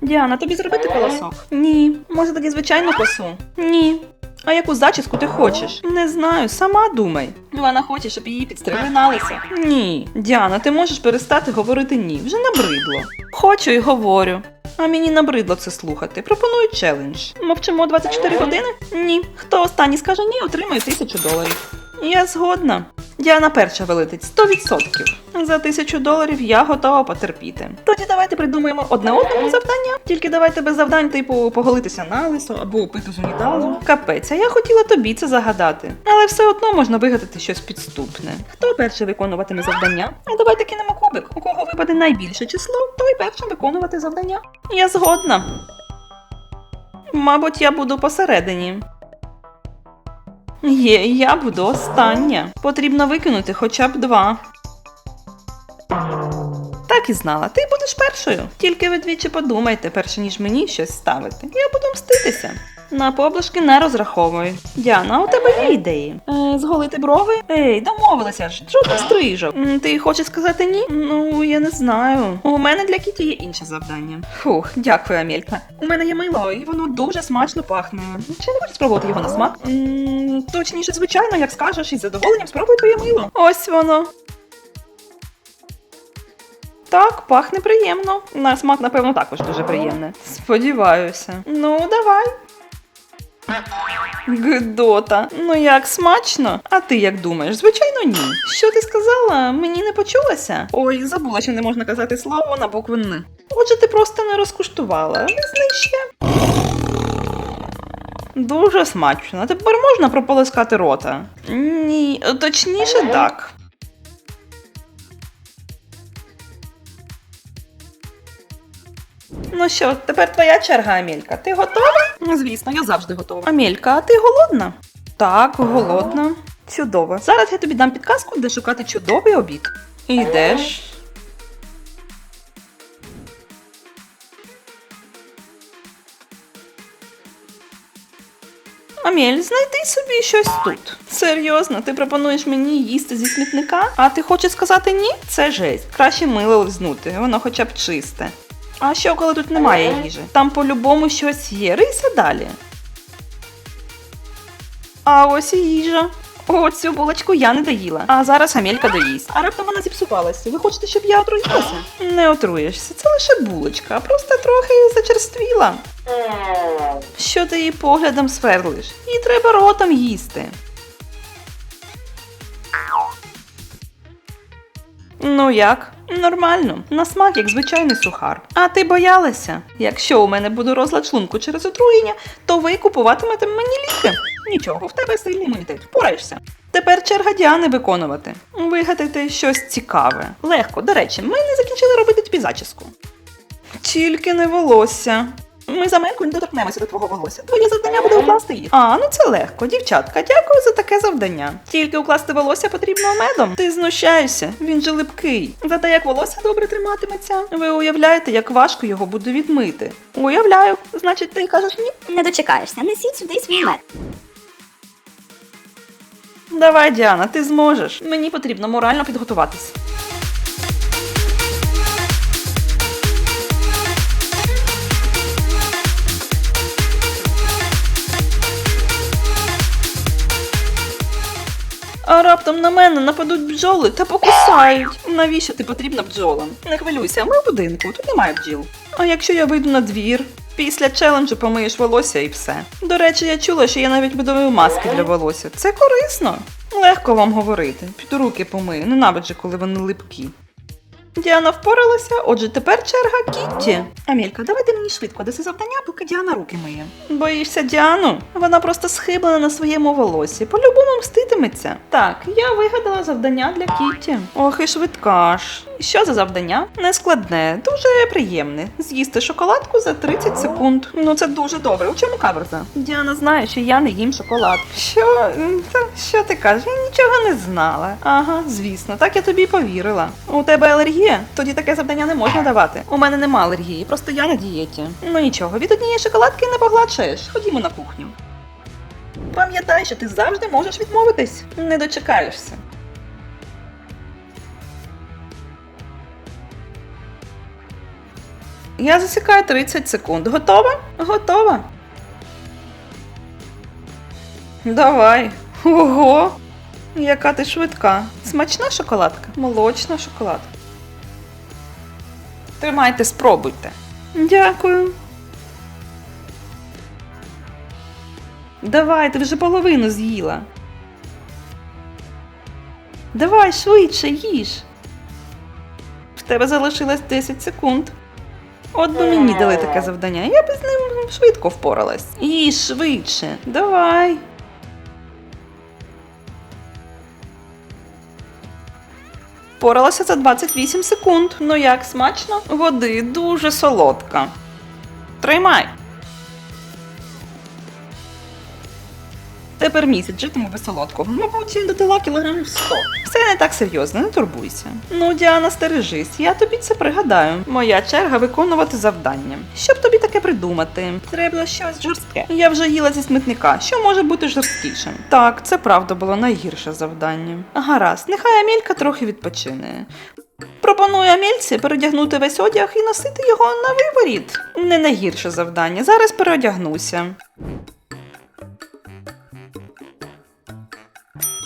Діана, тобі зробити колосок? Ні. Може тоді звичайну косу? Ні. А яку зачіску ти хочеш? Не знаю, сама думай. Вона хоче, щоб її підстригли на лисо. Ні. Діана, ти можеш перестати говорити ні. Вже набридло. Хочу і говорю. А мені набридло це слухати. Пропоную челендж. Мовчимо 24 години? Ні. Хто останній скаже ні, отримає тисячу доларів. Я згодна. Діана перша вилетить 100%. За тисячу доларів я готова потерпіти. Тоді давайте придумаємо одне одному завдання. Тільки давайте без завдань, типу, поголитися на лисо або пити з унітазу. Капець, а я хотіла тобі це загадати. Але все одно можна вигадати щось підступне. Хто перший виконуватиме завдання? А давайте кинемо кубик. У кого випаде найбільше число, той першим виконувати завдання. Я згодна. Мабуть, я буду посередині. Є, я буду остання. Потрібно викинути хоча б два. Так і знала, ти будеш першою. Тільки ви двічі подумайте, перше ніж мені щось ставити. Я буду мститися. На поблажки не розраховую. Діана, у тебе є ідеї? Е, зголити брови? Ей, домовилися ж, жодних стрижок. М, Ти хочеш сказати ні? Ну, я не знаю. У мене для Кіті є інше завдання. Фух, дякую, Амелька. У мене є мило, і воно дуже смачно пахне. Чи не хочеш спробувати його на смак? М, точніше, звичайно, як скажеш, із задоволенням спробуй твоє мило. Ось воно. Так, пахне приємно. На смак, напевно, також дуже приємне. Сподіваюся. Ну, давай. Гидота, ну як смачно? А ти як думаєш? Звичайно, ні. Що ти сказала? Мені не почулося? Ой, забула, що не можна казати слово на букву Н. Отже, ти просто не розкуштувала. Не ще. Дуже смачно. Тепер можна прополоскати рота? Ні, точніше так. Ну що, тепер твоя черга, Амелька. Ти готова? Ну, Звісно, я завжди готова. Амелька, а ти голодна? Так, голодна. Чудово. Зараз я тобі дам підказку, де шукати чудовий обід. Ідеш. Амель, знайди собі щось тут. Серйозно, ти пропонуєш мені їсти зі смітника? А ти хочеш сказати ні? Це жесть. Краще мило лизнути, воно хоча б чисте. А що, коли тут немає їжі? Там по-любому щось є. Рийся далі. А ось і їжа. О, цю булочку я не доїла. А зараз Амелька доїсть. А раптом вона зіпсувалася. Ви хочете, щоб я отруїлася? Не отруєшся. Це лише булочка, просто трохи зачерствіла. Що ти її поглядом сверлиш? Їй треба ротом їсти. Ну як? Нормально, на смак, як звичайний сухар. А ти боялася? Якщо у мене буде розлад шлунку через отруєння, то ви купуватимете мені ліки. Нічого, в тебе сильний імунітет, впораєшся. Тепер черга Діани виконувати. Вигадайте щось цікаве. Легко, до речі, ми не закінчили робити тобі зачіску. Тільки не волосся. Ми за менку не доторкнемося до твого волосся. Твоє завдання буде укласти їх. А, ну це легко, дівчатка. Дякую за таке завдання. Тільки укласти волосся потрібно медом. Ти знущаєшся, він же липкий. Зате як волосся добре триматиметься. Ви уявляєте, як важко його буде відмити. Уявляю, значить, ти кажеш ні? Не дочекаєшся, несіть сюди свій мед. Давай, Діана, ти зможеш. Мені потрібно морально підготуватись. А раптом на мене нападуть бджоли та покусають. Навіщо ти потрібна бджолам? Не хвилюйся, ми в будинку, тут немає бджіл. А якщо я вийду на двір? Після челенджу помиєш волосся і все. До речі, я чула, що я навіть видаю маски для волосся. Це корисно. Легко вам говорити. Під руки помию, ненавиджу, коли вони липкі. Діана впоралася, отже, тепер черга Кітті. Амелька, давайте мені швидко даси завдання, поки Діана руки миє. Боїшся Діану? Вона просто схиблена на своєму волосі. По-любому мститиметься. Так, я вигадала завдання для Кітті. Ох, і швидка ж. Що за завдання? Нескладне, дуже приємне. З'їсти шоколадку за 30 секунд. Ну це дуже добре. У чому каверза? Діана знає, що я не їм шоколад. Що? Та що ти кажеш? Я нічого не знала. Ага, звісно, так я тобі й повірила. У тебе алергія? Тоді таке завдання не можна давати. У мене нема алергії, просто я на дієті. Ну нічого, від однієї шоколадки не погладшаєш. Ходімо на кухню. Пам'ятай, що ти завжди можеш відмовитись. Не дочекаєшся. Я засікаю 30 секунд. Готова? Готова. Давай. Ого. Яка ти швидка. Смачна шоколадка? Молочна шоколадка. Тримайте, спробуйте. Дякую. Давай, ти вже половину з'їла. Давай швидше їж. В тебе залишилось 10 секунд. От би мені дали таке завдання, я б з ним швидко впоралась. І швидше. Давай. Впоралася за 28 секунд. Ну як смачно? Води дуже солодка. Тримай. Тепер місяць житиму без солодкого. Мабуть, дотила кілограмів 100. Все не так серйозно, не турбуйся. Ну, Діана, стережись, я тобі це пригадаю. Моя черга виконувати завдання. Щоб тобі таке придумати? Треба щось жорстке. Я вже їла зі смітника. Що може бути жорсткішим? Так, це правда було найгірше завдання. Гаразд, нехай Амелька трохи відпочине. Пропоную Амельці передягнути весь одяг і носити його на виворіт. Не найгірше завдання. Зараз переодягнуся.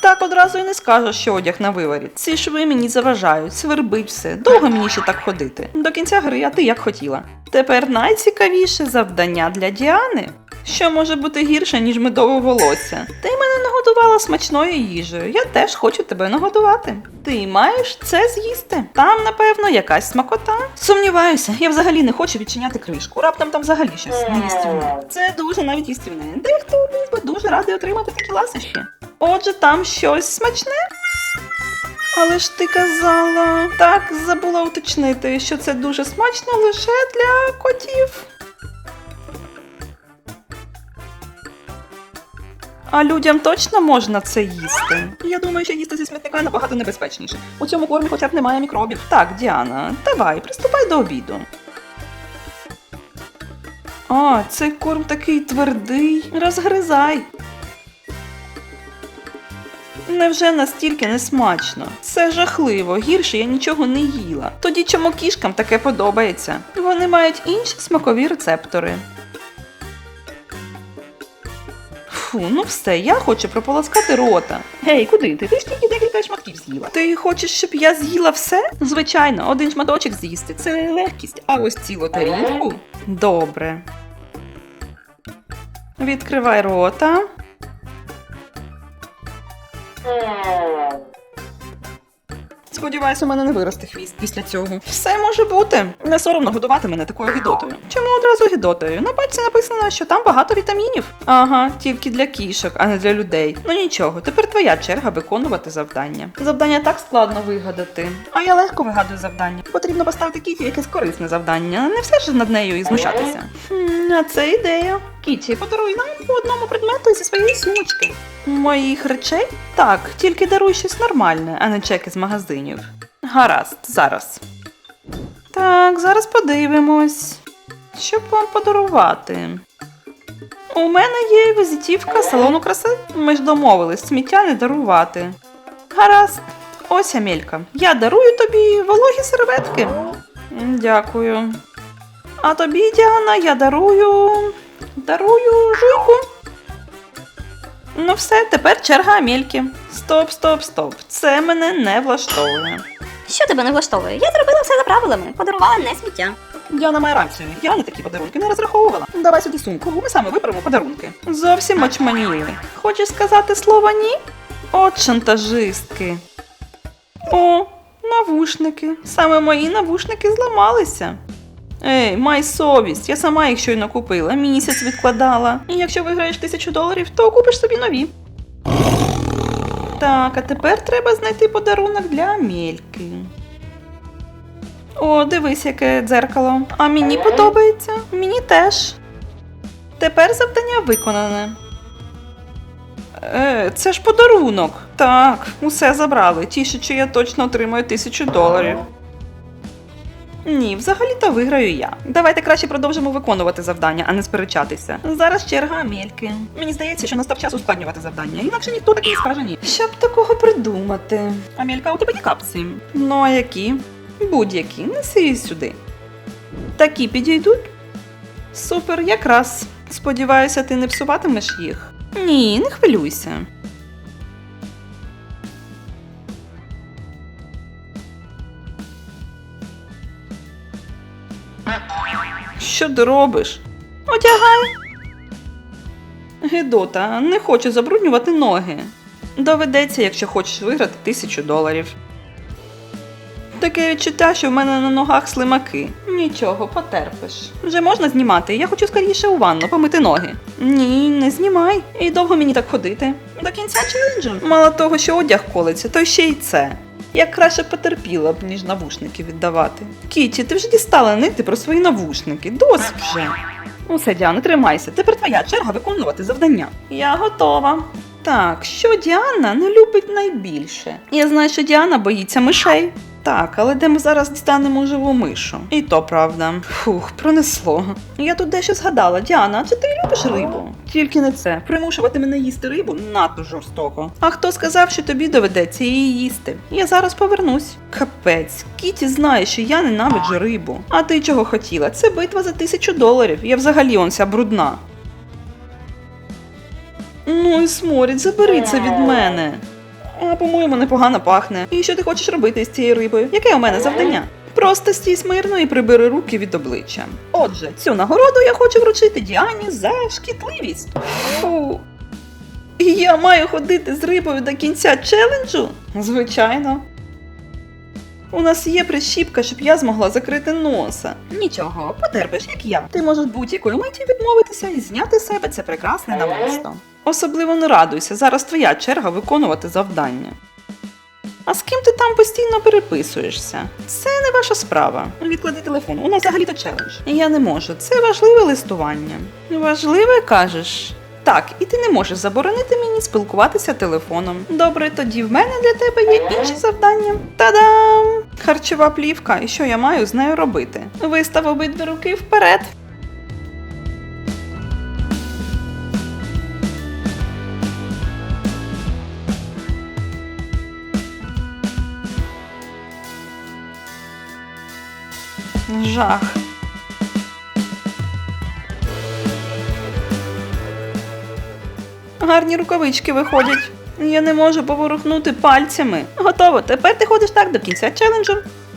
Так одразу і не скажеш, що одяг на виворіт. Ці шви мені заважають, свербить все. Довго мені ще так ходити. До кінця гри, а ти як хотіла. Тепер найцікавіше завдання для Діани. Що може бути гірше, ніж медове волосся? Ти мене нагодувала смачною їжею. Я теж хочу тебе нагодувати. Ти маєш це з'їсти. Там, напевно, якась смакота. Сумніваюся, я взагалі не хочу відчиняти кришку. Раптом там взагалі щось неїстівне. Це дуже навіть їстівне. Дехто був би дуже радий отримати такі ласощі. Отже, там щось смачне. Але ж ти казала. Так, забула уточнити, що це дуже смачно лише для котів. А людям точно можна це їсти? Я думаю, що їсти зі смітника набагато небезпечніше. У цьому кормі хоча б немає мікробів. Так, Діана, давай, приступай до обіду. А, цей корм такий твердий. Розгризай. Невже настільки несмачно? Це жахливо, гірше я нічого не їла. Тоді чому кішкам таке подобається? Вони мають інші смакові рецептори. Фу, ну все, я хочу прополоскати рота. Гей, куди ти? Ти ж тільки декілька шматків з'їла. Ти хочеш, щоб я з'їла все? Звичайно, один шматочок з'їсти це легкість, а ось цілу тарілку. Добре. Відкривай рота. Сподіваюся, у мене не виросте хвіст після цього. Все може бути. Не соромно годувати мене такою гідотою. Чому одразу гідотою? На пальці написано, що там багато вітамінів. Ага, тільки для кішок, а не для людей. Ну нічого, тепер твоя черга виконувати завдання. Завдання так складно вигадати. А я легко вигадую завдання. Потрібно поставити Кіті якесь корисне завдання, не все ж над нею і знущатися. Хм, а це ідея. Кіті, подаруй нам по одному предмету зі своєї сумочки. Моїх речей? Так, тільки даруй щось нормальне, а не чеки з магазинів. Гаразд, зараз. Так, зараз подивимось. Що б вам подарувати? У мене є візитівка салону краси. Ми ж домовились сміття не дарувати. Гаразд, ось Амелька. Я дарую тобі вологі серветки. Дякую. А тобі, Діана, я дарую. Дарую жуйку. Ну все, тепер черга Амельки. Стоп, стоп, стоп. Це мене не влаштовує. Що тебе не влаштовує? Я зробила все за правилами, подарувала не сміття. Діана має рацію. Я на такі подарунки не розраховувала. Давай сюди сумку, ми саме виберемо подарунки. Зовсім очманіли. Хочеш сказати слово ні? От шантажистки. О, навушники. Саме мої навушники зламалися. Ей, май совість, я сама їх щойно купила, місяць відкладала. І якщо виграєш тисячу доларів, то купиш собі нові. Так, а тепер треба знайти подарунок для Амельки. О, дивись, яке дзеркало. А мені подобається. Мені теж. Тепер завдання виконане. Е, це ж подарунок. Так, усе забрали. Тіше, що я точно отримаю тисячу доларів. Ні, взагалі-то виграю я. Давайте краще продовжимо виконувати завдання, а не сперечатися. Зараз черга Амельки. Мені здається, що настав час ускладнювати завдання, інакше ніхто так не скаже ні. Щоб такого придумати. Амелька, у тебе є капці. Ну а які? Будь-які, неси її сюди. Такі підійдуть? Супер, якраз. Сподіваюся, ти не псуватимеш їх. Ні, не хвилюйся. Що ти робиш? Одягай. Гедота, не хочу забруднювати ноги. Доведеться, якщо хочеш виграти тисячу доларів. Таке відчуття, що в мене на ногах слимаки. Нічого, потерпиш. Вже можна знімати. Я хочу скоріше у ванну помити ноги. Ні, не знімай. І довго мені так ходити. До кінця челенджу. Мало того, що одяг колиться, то ще й це. Я краще потерпіла б, ніж навушники віддавати. Кіті, ти вже дістала нити про свої навушники. Досить вже. Усе, Діана, тримайся. Тепер твоя черга виконувати завдання. Я готова. Так, що Діана не любить найбільше? Я знаю, що Діана боїться мишей. Так, але де ми зараз дістанемо живу мишу? І то правда. Фух, пронесло. Я тут дещо згадала. Діана, чи ти любиш рибу? Тільки не це. Примушувати мене їсти рибу надто жорстоко. А хто сказав, що тобі доведеться її їсти? Я зараз повернусь. Капець, Кіті знає, що я ненавиджу рибу. А ти чого хотіла? Це битва за тисячу доларів. Я взагалі он вся брудна. Ну і сморід, забери це від мене. А, по-моєму, непогано пахне. І що ти хочеш робити з цією рибою? Яке у мене завдання? Просто стій смирно і прибери руки від обличчя. Отже, цю нагороду я хочу вручити Діані за шкідливість. І я маю ходити з рибою до кінця челенджу? Звичайно. У нас є прищіпка, щоб я змогла закрити носа. Нічого, потерпиш, як я. Ти можеш будь-якої миті відмовитися і зняти з себе це прекрасне намисто. Особливо не радуйся, зараз твоя черга виконувати завдання. А з ким ти там постійно переписуєшся? Це не ваша справа. Відклади телефон, у нас взагалі-то челендж. Я не можу, це важливе листування. Важливе, кажеш? Так, і ти не можеш заборонити мені спілкуватися телефоном. Добре, тоді в мене для тебе є інші завдання. Та-дам! Харчова плівка, і що я маю з нею робити? Вистав обидві руки вперед. Жах. Гарні рукавички виходять. Я не можу поворухнути пальцями. Готово, тепер ти ходиш так до кінця челенджу.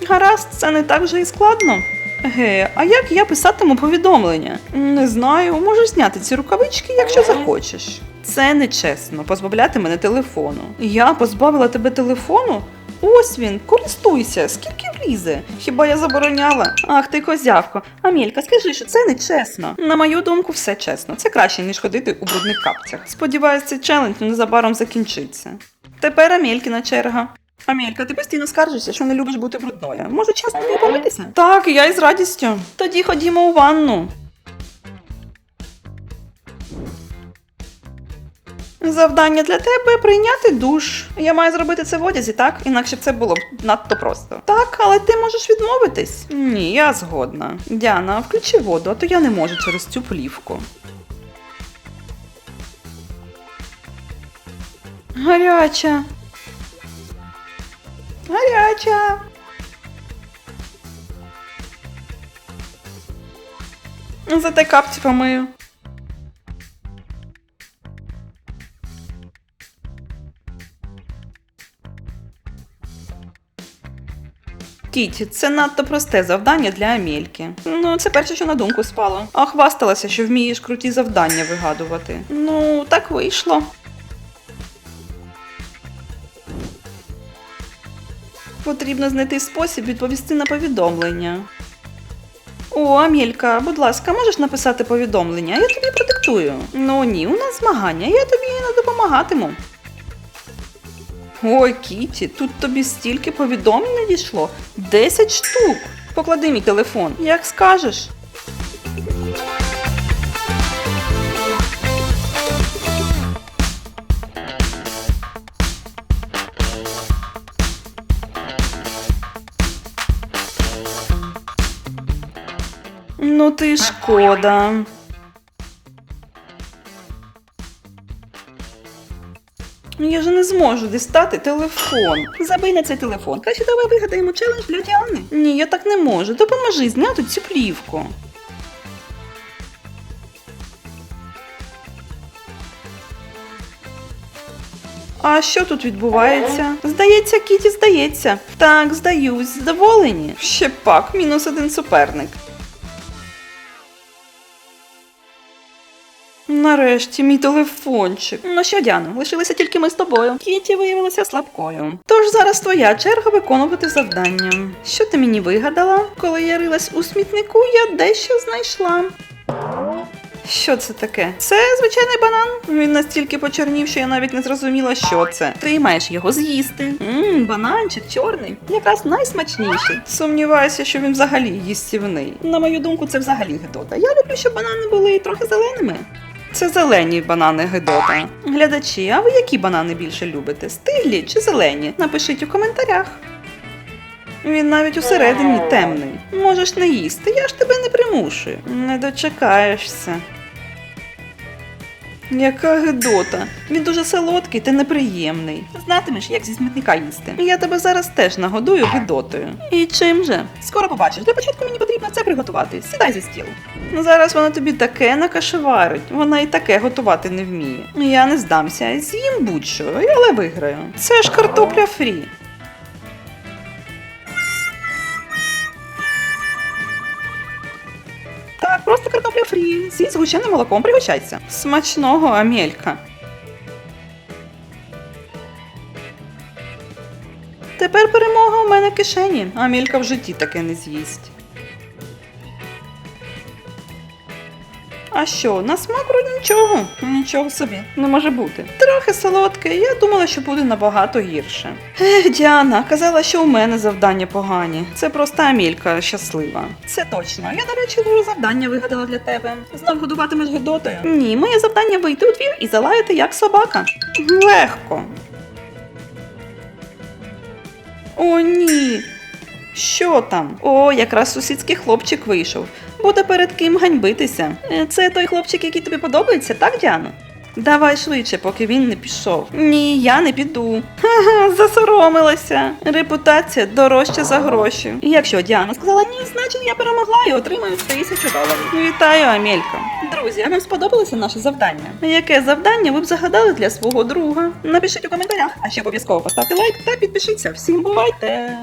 Гаразд, це не так вже і складно. Ге, а як я писатиму повідомлення? Не знаю, можеш зняти ці рукавички, якщо захочеш. Це нечесно, позбавляти мене телефону. Я позбавила тебе телефону? Ось він, користуйся, скільки влізе. Хіба я забороняла? Ах ти козявко. Амелька, скажи, що це не чесно. На мою думку, все чесно. Це краще, ніж ходити у брудних капцях. Сподіваюсь, цей челендж незабаром закінчиться. Тепер Амелькіна черга. Амелька, ти постійно скаржишся, що не любиш бути брудною. Може, час тобі помитися? Так, я із радістю. Тоді ходімо у ванну. Завдання для тебе прийняти душ. Я маю зробити це в одязі, так? Інакше б це було б надто просто. Так, але ти можеш відмовитись. Ні, я згодна. Діана, включи воду, а то я не можу через цю плівку. Гаряча. Гаряча. Зате капці помию. Кіті, це надто просте завдання для Амельки. Ну, це перше, що на думку спало. А хвасталася, що вмієш круті завдання вигадувати. Ну, так вийшло. Потрібно знайти спосіб відповісти на повідомлення. О, Амелька, будь ласка, можеш написати повідомлення? Я тобі продиктую. Ну ні, у нас змагання, я тобі не допомагатиму. Ой, Кіті, тут тобі стільки повідомлень надійшло. Десять штук. Поклади мій телефон, як скажеш. Ну ти шкода. Я ж не зможу дістати телефон. Забий на цей телефон. Краще давай вигадаємо челендж для Діани. Ні, я так не можу. Допоможи зняти цю плівку. А що тут відбувається? Здається, Кіті здається. Так, здаюсь, задоволені. Ще пак, мінус один суперник. Нарешті мій телефончик. Ну що, Діана, лишилися тільки ми з тобою. Кіті виявилася слабкою. Тож зараз твоя черга виконувати завдання. Що ти мені вигадала? Коли я рилась у смітнику, я дещо знайшла. Що це таке? Це звичайний банан. Він настільки почорнів, що я навіть не зрозуміла, що це. Ти маєш його з'їсти. Мм, бананчик чорний. Якраз найсмачніший. Сумніваюся, що він взагалі їстівний. На мою думку, це взагалі гидота. Я люблю, щоб банани були трохи зеленими. Це зелені банани Гедота. Глядачі, а ви які банани більше любите? Стиглі чи зелені? Напишіть у коментарях. Він навіть усередині темний. Можеш не їсти, я ж тебе не примушую. Не дочекаєшся. Яка гидота. Він дуже солодкий та неприємний. Знатимеш, як зі смітника їсти. Я тебе зараз теж нагодую гидотою. І чим же? Скоро побачиш. Для початку мені потрібно це приготувати. Сідай за стіл. Зараз вона тобі таке накашеварить. Вона і таке готувати не вміє. Я не здамся, з'їм будь-що, але виграю. Це ж картопля фрі. Просто картопля фрі. Зі згущеним молоком пригощайся. Смачного, Амелька. Тепер перемога у мене в кишені. Амелька в житті таке не з'їсть. А що, на смак вроді нічого. Нічого собі, не може бути. Трохи солодке, я думала, що буде набагато гірше. Ех, Діана, казала, що у мене завдання погані. Це просто Амілька щаслива. Це точно. Я, до речі, дуже завдання вигадала для тебе. Знов годуватимеш гидотою. Ні, моє завдання вийти у двір і залаяти як собака. Легко. О, ні. Що там? О, якраз сусідський хлопчик вийшов. Буде перед ким ганьбитися. Е, Це той хлопчик, який тобі подобається, так, Діано? Давай швидше, поки він не пішов. Ні, я не піду. Ха-ха, засоромилася. Репутація дорожча за гроші. І якщо Діана сказала ні, значить я перемогла і отримаю тисячу доларів. Вітаю, Амелька. Друзі, а вам сподобалося наше завдання? Яке завдання ви б загадали для свого друга? Напишіть у коментарях, а ще обов'язково поставте лайк та підпишіться. Всім бувайте!